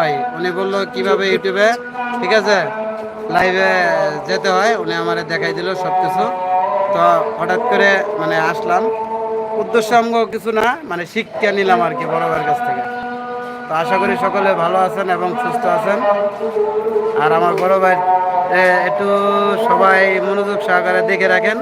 ভাই উনি বলল, কীভাবে ইউটিউবে? ঠিক আছে, লাইভে যেতে হয়। উনি আমারে দেখাই দিল সব কিছু তো হঠাৎ করে মানে আসলাম। উদ্দেশ্য অঙ্গ কিছু না মানে শিক্ষা নিলাম আর কি বড় ভাইয়ের কাছ থেকে। তো আশা করি সকলে ভালো আছেন এবং সুস্থ আছেন। আর আমার বড় ভাই একটু সবাই মনোযোগ সহকারে দেখে রাখেন।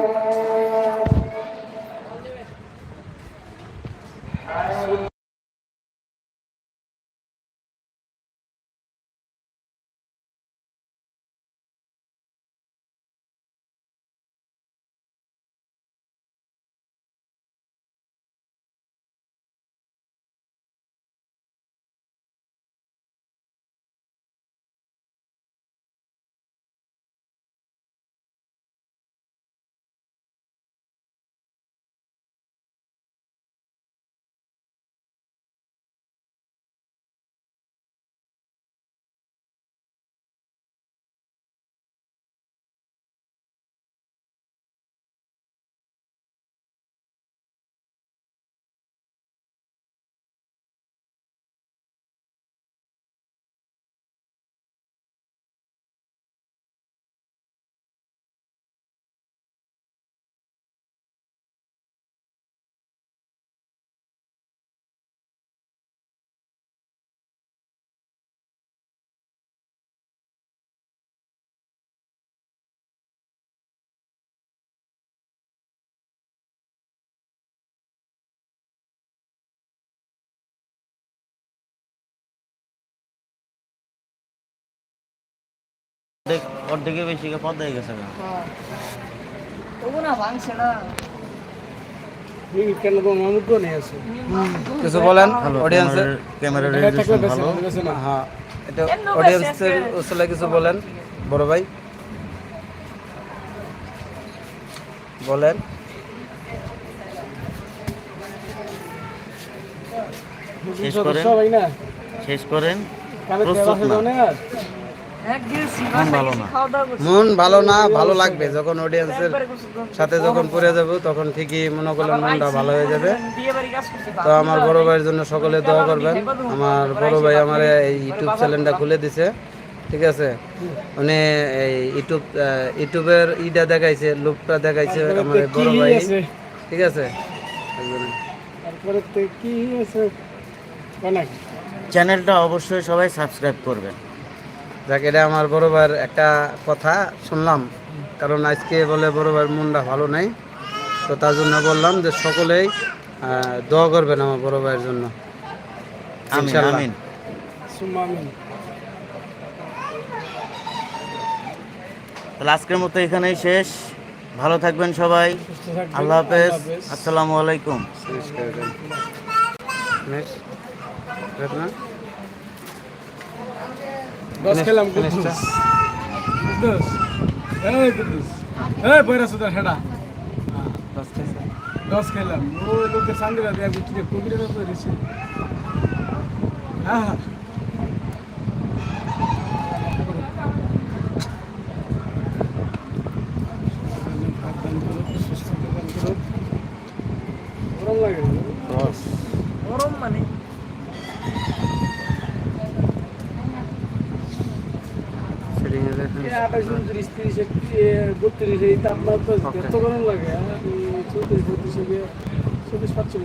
অর্ধেক অর্ধেকের বেশি পদ্মা হয়ে গেছে তবু না ভাঙছে না। কিছু বলেন? ভালো হ্যাঁ এটা অডিয়েন্সের কিছু বলেন? বড় ভাই। বলেন। শেষ করেন। শেষ করেন। প্রস্তুত না। মন ভালো না। ভালো লাগবে। যখন অডিয়েন্সের। সাথে যখন পড়ে যাব তখন ঠিকই মনে করলেন মনটা ভালো হয়ে যাবে। তো আমার বড়। ভাইয়ের জন্য সকলে দোয়া করবেন। আমার বড় ভাই আমার এই ইউটিউব চ্যানেলটা খুলে দিছে ঠিক আছে? উনি এই ইউটিউব ইউটিউবের ইটা দেখাইছে লুকটা দেখাইছে আমার বড় ভাই। ঠিক আছে। চ্যানেলটা অবশ্যই সবাই সাবস্ক্রাইব করবেন। যাক এটা আমার বড় ভাইয়ের একটা কথা শুনলাম। কারণ আজকে বলে বড় ভাইয়ের মনটা ভালো নেই। তো তার জন্য বললাম যে সকলেই দোয়া করবেন আমার বড় ভাইয়ের জন্য। আজকের মতো এখানেই শেষ। ভালো থাকবেন সবাই। আল্লাহ হাফেজ। আসসালামু আলাইকুম শেষ করে দেন নেক্সট রত্না দশ খেলাম। কুদ্দুস এই কুদ্দুস এই পয়রা সুদা সেটা দশ খাইছে। দশ খেলাম ওই লোকের সান্দিরা দেয়া বিক্রি কবিরা তো রেছে হ্যাঁ হ্যাঁ গরম লাগে দশ গরম মানে আঠাশ উনত্রিশ তিরিশ বত্রিশ এই তাপমাত্রা লাগে চৌত্রিশ বত্রিশ চব্বিশ পাঁচচল্লিশ